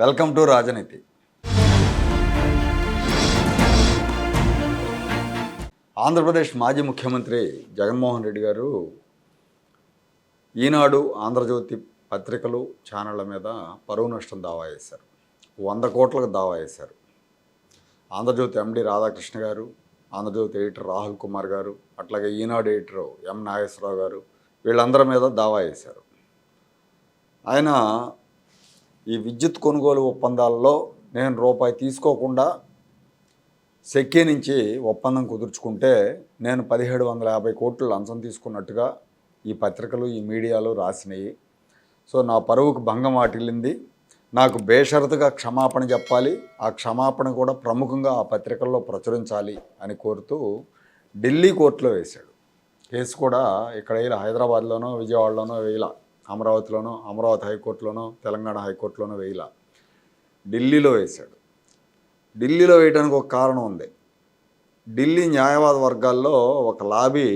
Welcome to రాజనీతి ఆంధ్రప్రదేశ్ మాజీ ముఖ్యమంత్రి జగన్మోహన్ రెడ్డి గారు ఈనాడు ఆంధ్రజ్యోతి పత్రికలు ఛానళ్ళ మీద పరువు నష్టం దావా చేశారు వంద కోట్లకు దావా వేశారు ఆంధ్రజ్యోతి ఎండి రాధాకృష్ణ గారు ఆంధ్రజ్యోతి ఎడిటర్ రాహుల్ కుమార్ గారు అట్లాగే ఈనాడు ఎడిటర్ ఎం నాగేశ్వరరావు గారు వీళ్ళందరి మీద దావా వేశారు ఆయన ఈ విద్యుత్ కొనుగోలు ఒప్పందాల్లో నేను రూపాయి తీసుకోకుండా సెక్కి నుంచి ఒప్పందం కుదుర్చుకుంటే నేను పదిహేడు వందల యాభై కోట్లు లంచం తీసుకున్నట్టుగా ఈ పత్రికలు ఈ మీడియాలో రాసినాయి సో నా పరువుకు భంగం వాటిల్లింది నాకు బేషరతుగా క్షమాపణ చెప్పాలి ఆ క్షమాపణ కూడా ప్రముఖంగా ఆ పత్రికల్లో ప్రచురించాలి అని కోరుతూ ఢిల్లీ కోర్టులో వేశాడు కేసు కూడా ఇక్కడ ఇలా హైదరాబాద్లోనో విజయవాడలోనో ఇలా అమరావతిలోనో అమరావతి హైకోర్టులోనో తెలంగాణ హైకోర్టులోనో వేయాల ఢిల్లీలో వేశాడు ఢిల్లీలో వేయడానికి ఒక కారణం ఉంది ఢిల్లీ న్యాయవాద వర్గాల్లో ఒక లాబీ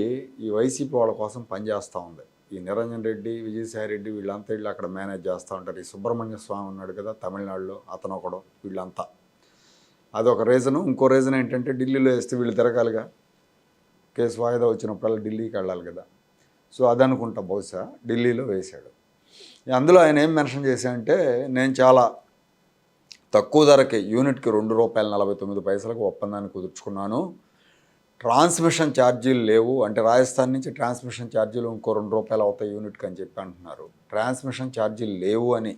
ఈ వైసీపీ వాళ్ళ కోసం పనిచేస్తూ ఉంది ఈ నిరంజన్ రెడ్డి విజయసాయి రెడ్డి వీళ్ళంతా వీళ్ళు అక్కడ మేనేజ్ చేస్తూ ఉంటారు ఈ సుబ్రహ్మణ్య స్వామి ఉన్నాడు కదా తమిళనాడులో అతను ఒకడు వీళ్ళంతా అదొక రీజను ఇంకో రీజన్ ఏంటంటే ఢిల్లీలో వేస్తే వీళ్ళు తిరగాలిగా కేసు వాయిదా వచ్చినప్పుడల్లా ఢిల్లీకి వెళ్ళాలి కదా సో అదనుకుంటా బహుశా ఢిల్లీలో వేశాడు అందులో ఆయన ఏం మెన్షన్ చేశాడంటే నేను చాలా తక్కువ ధరకి యూనిట్కి రెండు రూపాయల నలభై తొమ్మిది పైసలకు ఒప్పందాన్ని కుదుర్చుకున్నాను ట్రాన్స్మిషన్ ఛార్జీలు లేవు అంటే రాజస్థాన్ నుంచి ట్రాన్స్మిషన్ ఛార్జీలు ఇంకో రెండు రూపాయలు అవుతాయి యూనిట్కి అని చెప్పి అంటున్నారు ట్రాన్స్మిషన్ ఛార్జీలు లేవు అని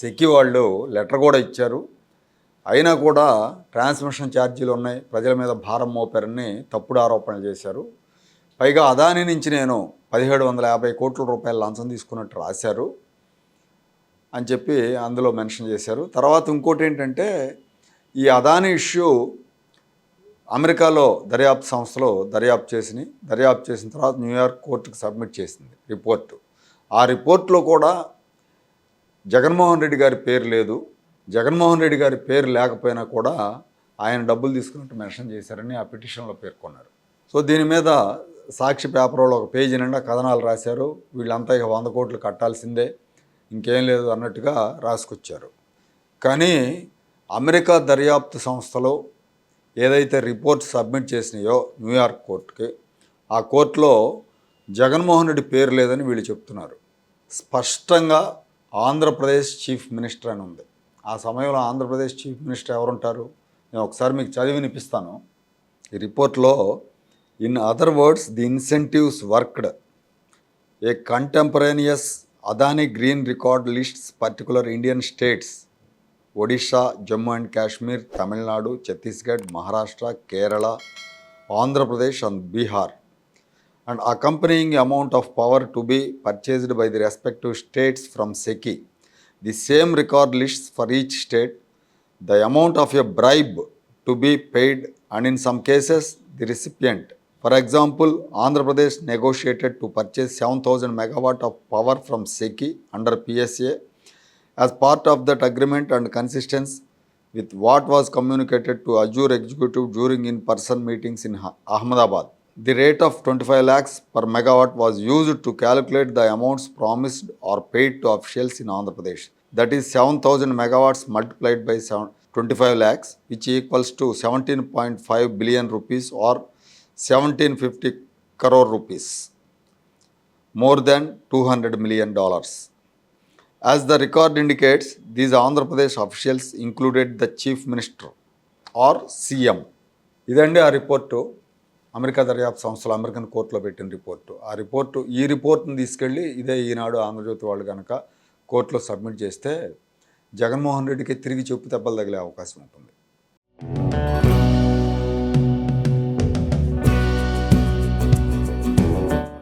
సెకి వాళ్ళు లెటర్ కూడా ఇచ్చారు అయినా కూడా ట్రాన్స్మిషన్ ఛార్జీలు ఉన్నాయి ప్రజల మీద భారం మోపారని తప్పుడు ఆరోపణలు చేశారు పైగా అదాని నుంచి నేను పదిహేడు వందల యాభై కోట్ల రూపాయల లంచం తీసుకున్నట్టు రాశారు అని చెప్పి అందులో మెన్షన్ చేశారు తర్వాత ఇంకోటి ఏంటంటే ఈ అదాని ఇష్యూ అమెరికాలో దర్యాప్తు సంస్థలో దర్యాప్తు చేసి దర్యాప్తు చేసిన తర్వాత న్యూయార్క్ కోర్టుకు సబ్మిట్ చేసింది రిపోర్టు ఆ రిపోర్ట్లో కూడా జగన్మోహన్ రెడ్డి గారి పేరు లేదు జగన్మోహన్ రెడ్డి గారి పేరు లేకపోయినా కూడా ఆయన డబ్బులు తీసుకున్నట్టు మెన్షన్ చేశారని ఆ పిటిషన్లో పేర్కొన్నారు సో దీని మీద సాక్షి పేపర్లో ఒక పేజీ నిండా కథనాలు రాశారు వీళ్ళంతా ఇక వంద కోట్లు కట్టాల్సిందే ఇంకేం లేదు అన్నట్టుగా రాసుకొచ్చారు కానీ అమెరికా దర్యాప్తు సంస్థలో ఏదైతే రిపోర్ట్ సబ్మిట్ చేసినాయో న్యూయార్క్ కోర్టుకి ఆ కోర్టులో జగన్మోహన్ రెడ్డి పేరు లేదని వీళ్ళు చెప్తున్నారు స్పష్టంగా ఆంధ్రప్రదేశ్ చీఫ్ మినిస్టర్ అని ఉంది ఆ సమయంలో ఆంధ్రప్రదేశ్ చీఫ్ మినిస్టర్ ఎవరుంటారు నేను ఒకసారి మీకు చదివి వినిపిస్తాను ఈ రిపోర్ట్లో In other words, the incentives worked. A contemporaneous Adani Green Record lists particular Indian states: Odisha, Jammu and Kashmir, Tamil Nadu, Chhattisgarh, Maharashtra, Kerala, Andhra Pradesh and Bihar, and accompanying amount of power to be purchased by the respective states from SECI. The same record lists for each state the amount of a bribe to be paid and in some cases the recipient for example, Andhra Pradesh negotiated to purchase 7,000 megawatt of power from SECI under PSA. As part of that agreement and consistence with what was communicated to Azure executive during in-person meetings in Ahmedabad, the rate of 25 lakhs per megawatt was used to calculate the amounts promised or paid to officials in Andhra Pradesh. That is 7,000 megawatts multiplied by 25 lakhs, which equals to 17.5 billion rupees or seventeen fifty crore rupees more than two hundred million dollars as the record indicates these Andhra Pradesh officials included the chief minister or CM ఇదండి ఆ report America దర్యాప్తు సంస్థలు American కోర్టులో పెట్టిన report ఆ report ఈ రిపోర్ట్ను తీసుకెళ్ళి ఇదే ఈనాడు ఆంధ్రజ్యోతి వాళ్ళు కనుక కోర్టులో సబ్మిట్ చేస్తే జగన్మోహన్ రెడ్డికి తిరిగి చెప్పు దెబ్బలు తగిలే అవకాశం ఉంటుంది